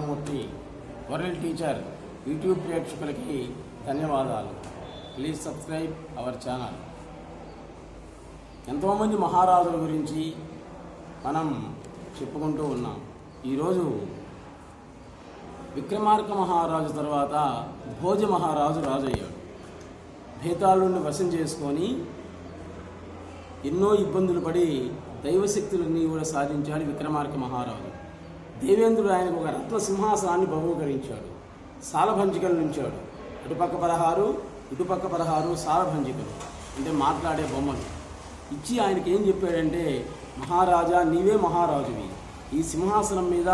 Ramamurthy world teacher YouTube ప్రేక్షకులకి ధన్యవాదాలు. Please subscribe our channel. ఎంతోమంది మహారాజుల గురించి మనం చెప్పుకుంటూ ఉన్నాం. ఈరోజు విక్రమార్క మహారాజు తర్వాత భోజ మహారాజు రాజయ్యాడు. భేతాళుని వశం చేసుకొని ఎన్నో ఇబ్బందులు పడి దైవశక్తులన్నీ కూడా సాధించాడు విక్రమార్క మహారాజు. దేవేంద్రుడు ఆయనకు ఒక రత్న సింహాసనాన్ని బహూకరించాడు సాలభంజికలు నుంచాడు. అటుపక్క పదహారు ఇటుపక్క పదహారు సాలభంజికలు. అంటే మాట్లాడే బొమ్మలు. ఇచ్చి ఆయనకి ఏం చెప్పాడంటే మహారాజా నీవే మహారాజువి. ఈ సింహాసనం మీద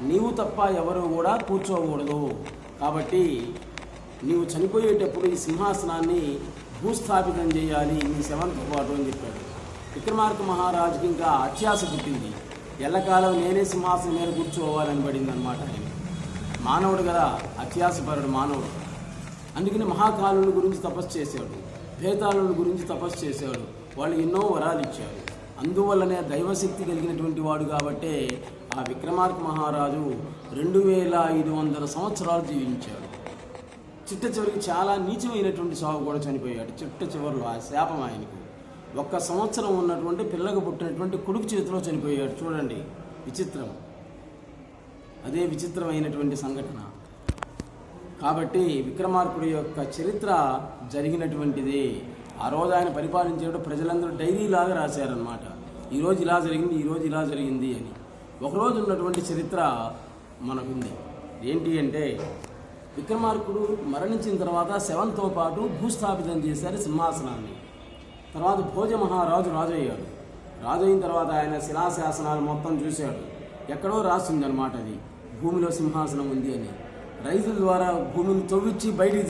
నీవు తప్ప ఎవరు కూడా కూర్చోకూడదు. కాబట్టి నీవు చనిపోయేటప్పుడు ఈ సింహాసనాన్ని భూస్థాపితం చేయాలి. నీ శవంతో పాటు అని చెప్పాడు. విక్రమార్క మహారాజుకి ఇంకా అత్యాస పుట్టింది. ఎల్లకాలం నేనే సింహాసనం మీద కూర్చోవాలని పడింది అనమాట ఆయన. మానవుడు కదా అత్యాసపరుడు మానవుడు. అందుకని మహాకాలుని గురించి తపస్సు చేశాడు. భేతాళుని గురించి తపస్సు చేశాడు. వాళ్ళు ఎన్నో వరాలు ఇచ్చారు అందువల్లనే దైవశక్తి కలిగినటువంటి వాడు కాబట్టే ఆ విక్రమార్క మహారాజు రెండు వేల ఐదు వందల సంవత్సరాలు జీవించాడు. చిట్ట చివరికి చాలా నీచమైనటువంటి సాగు కూడా చనిపోయాడు. చిట్ట చివరిలో ఆ శాపం ఆయనకు. ఒక్క సంవత్సరం ఉన్నటువంటి పిల్లకు పుట్టినటువంటి కొడుకు చేతిలో చనిపోయాడు. చూడండి విచిత్రం. అదే విచిత్రమైనటువంటి సంఘటన. కాబట్టి విక్రమార్కుడి యొక్క చరిత్ర జరిగినటువంటిది. ఆ రోజు ఆయన పరిపాలించేటప్పుడు ప్రజలందరూ డైరీలాగా రాశారనమాట ఈరోజు ఇలా జరిగింది ఈరోజు ఇలా జరిగింది అని. ఒకరోజు ఉన్నటువంటి చరిత్ర మనకుంది. ఏంటి అంటే విక్రమార్కుడు మరణించిన తర్వాత శవంతో పాటు భూస్థాపితం చేశారు సింహాసనాన్ని. తర్వాత భోజ మహారాజు రాజు అయ్యాడు రాజు అయిన తర్వాత ఆయన శిలాశాసనాలు మొత్తం చూశాడు. ఎక్కడో రాసింది అది. భూమిలో సింహాసనం ఉంది అని. రైతుల ద్వారా భూమిని తవ్వించి బయటికి